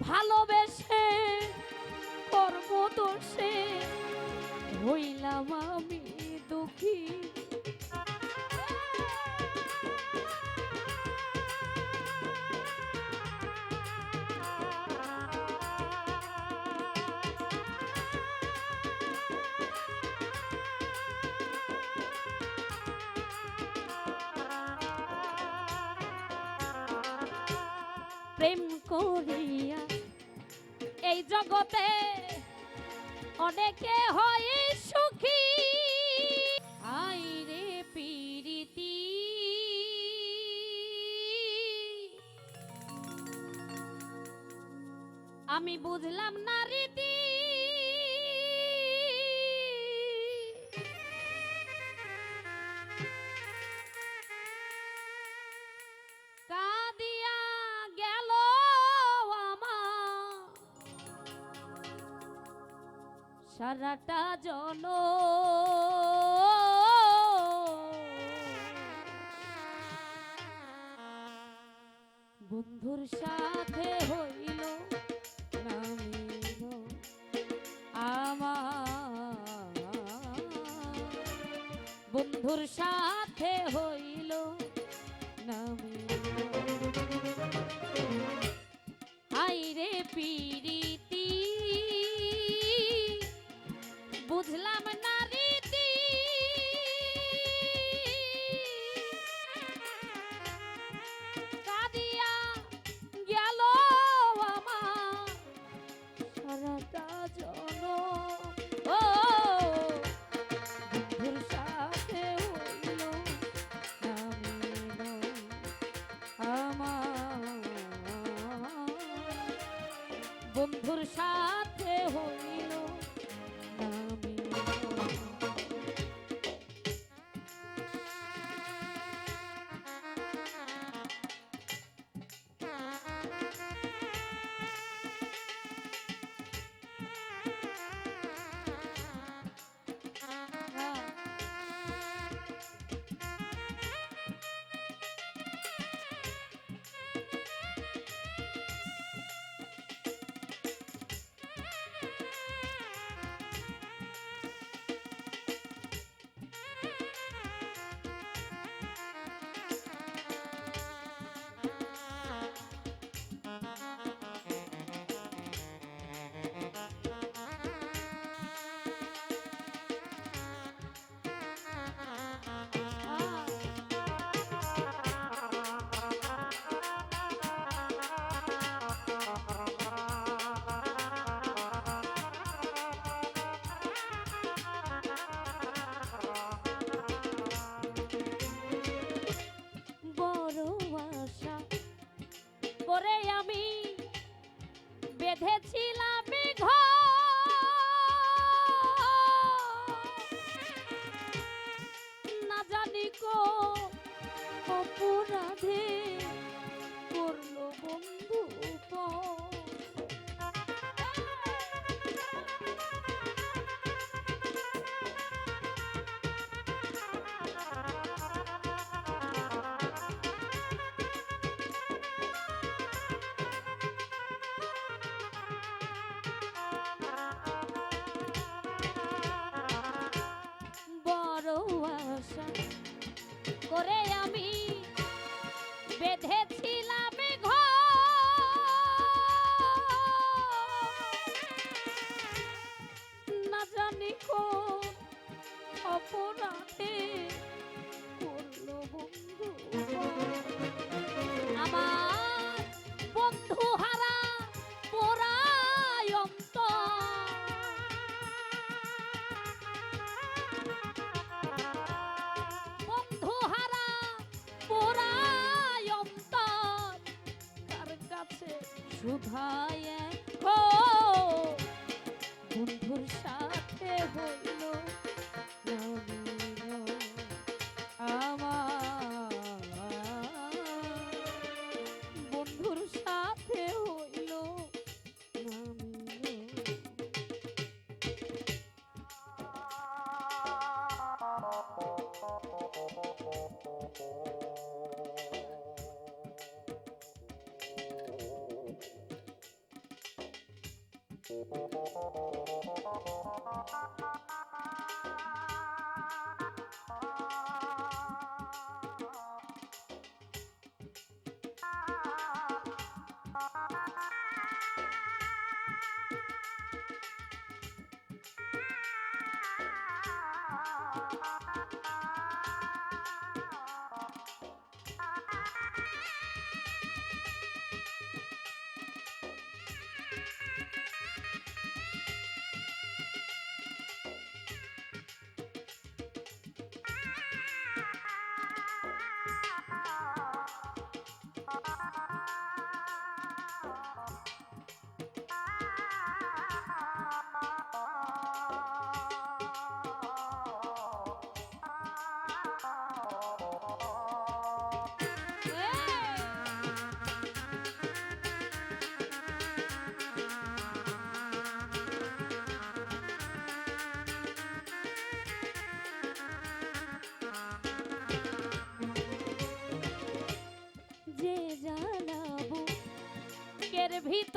ভালোবেসে কর্মদোষে হইলাম আমি দুঃখী। প্রেম করিয়া। এই জগতে অনেকে হয় সুখী। আই রে পীড়িতি আমি বুঝলাম না সারাটা জন। বন্ধুর সাথে হইল নামিল আমার। বন্ধুর সাথে হইল নামিল হাইরে পিরিতি বুঝলাম না রীতি কাঁদিয়া গেল আমার সারাটা জন। ও সাথে হইল আমার। বন্ধুর সাথে হইল বেঁধেছিলাম শুধায়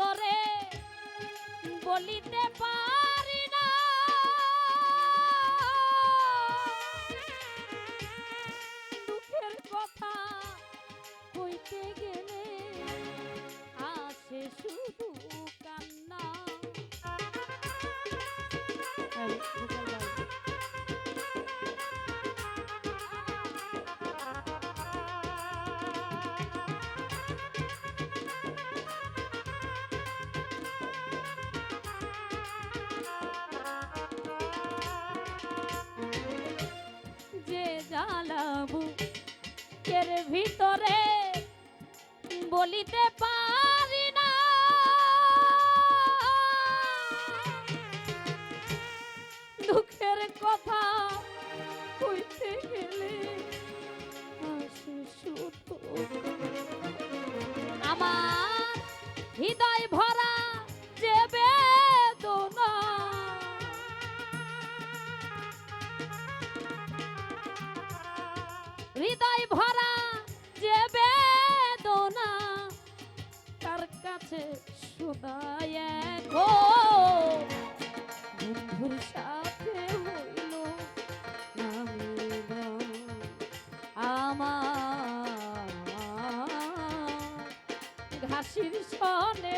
ভিতরে বলিতে পারি। বলিতে পারি না। দুঃখের কথা কইতে গেলে আমার হৃদয় ভরা কাছে শোনায় বন্ধুর সাথে হইল আমার ঘাসির সনে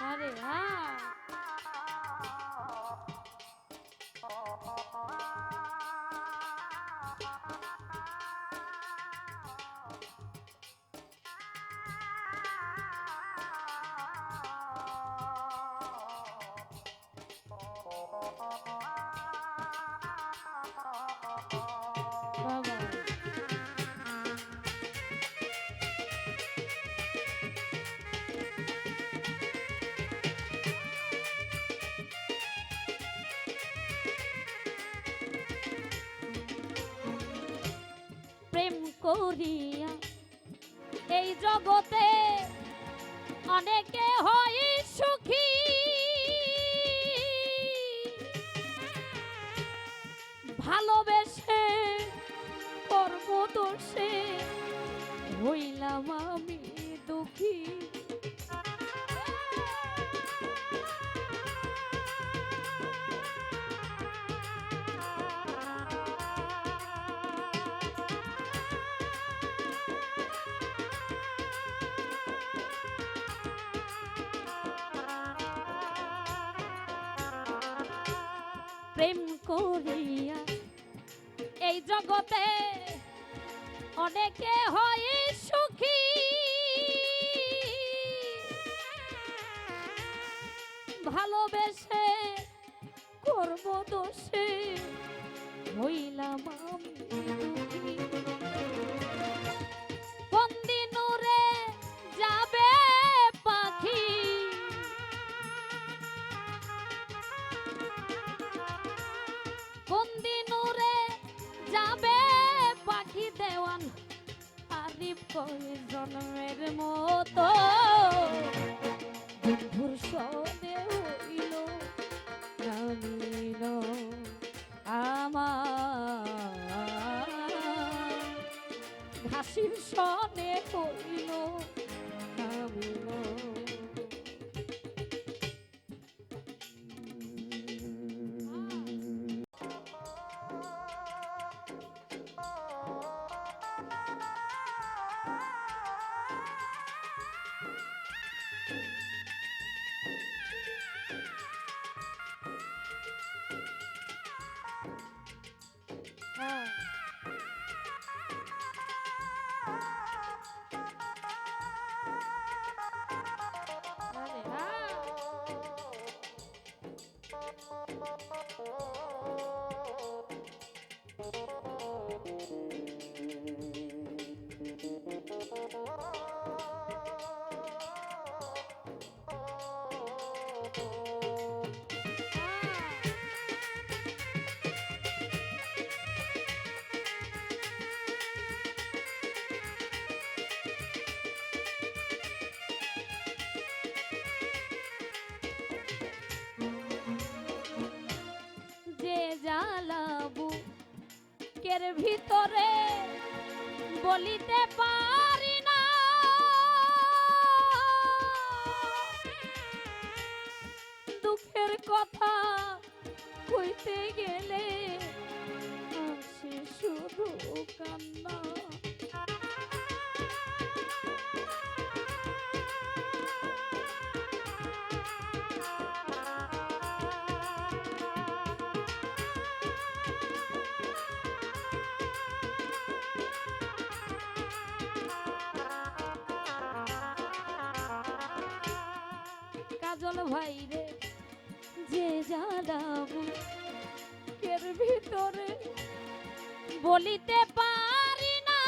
আরে হ্যাঁ বাবা করিয়া। এই জগতে অনেকে হয় সুখী। ভালোবেসে কর্ম দোষে হইলাম আমি দুঃখী। করিয়া। এই জগতে অনেকে হয় সুখী। ভালোবেসে করব দোষে হইলাম উড়ে যাবে আরিফ কই জন্মের মতো। বন্ধুর সনে হইল নামিল আমার। ঘাসির সনে হইল Thank you. কের ভিতরে বলিতে পারি না। দুঃখের কথা কইতে গেলে শুধু কান্না। কাজল ভাই রে যে এর ভিতরে বলিতে পারি না।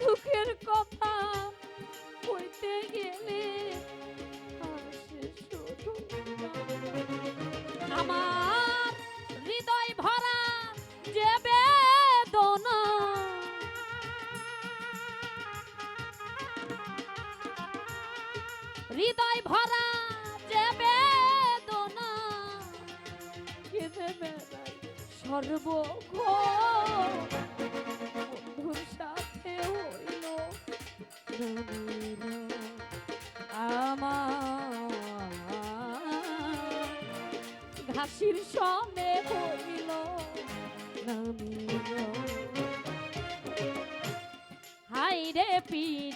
দুঃখের কথা কইতে গেলে আমার হৃদয় ভরা যে বেদনা। কেঁদে বেড়াই সর্বক্ষণ বন্ধুর সাথে হইল আমার ঘাসির সনে হইল নামিল হাইরে পিরিতি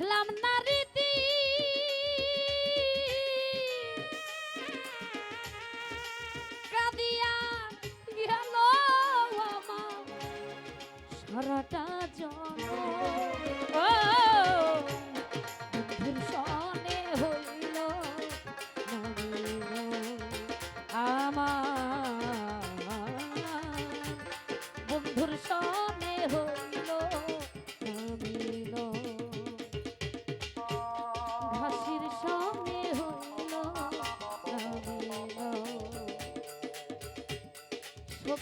বুঝলাম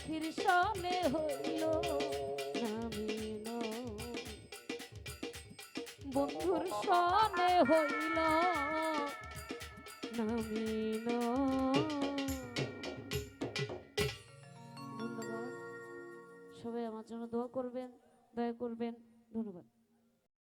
সখীর সনে হইল নামিল। বন্ধুর সনে হইল নামিন সবাই আমার জন্য দোয়া করবেন।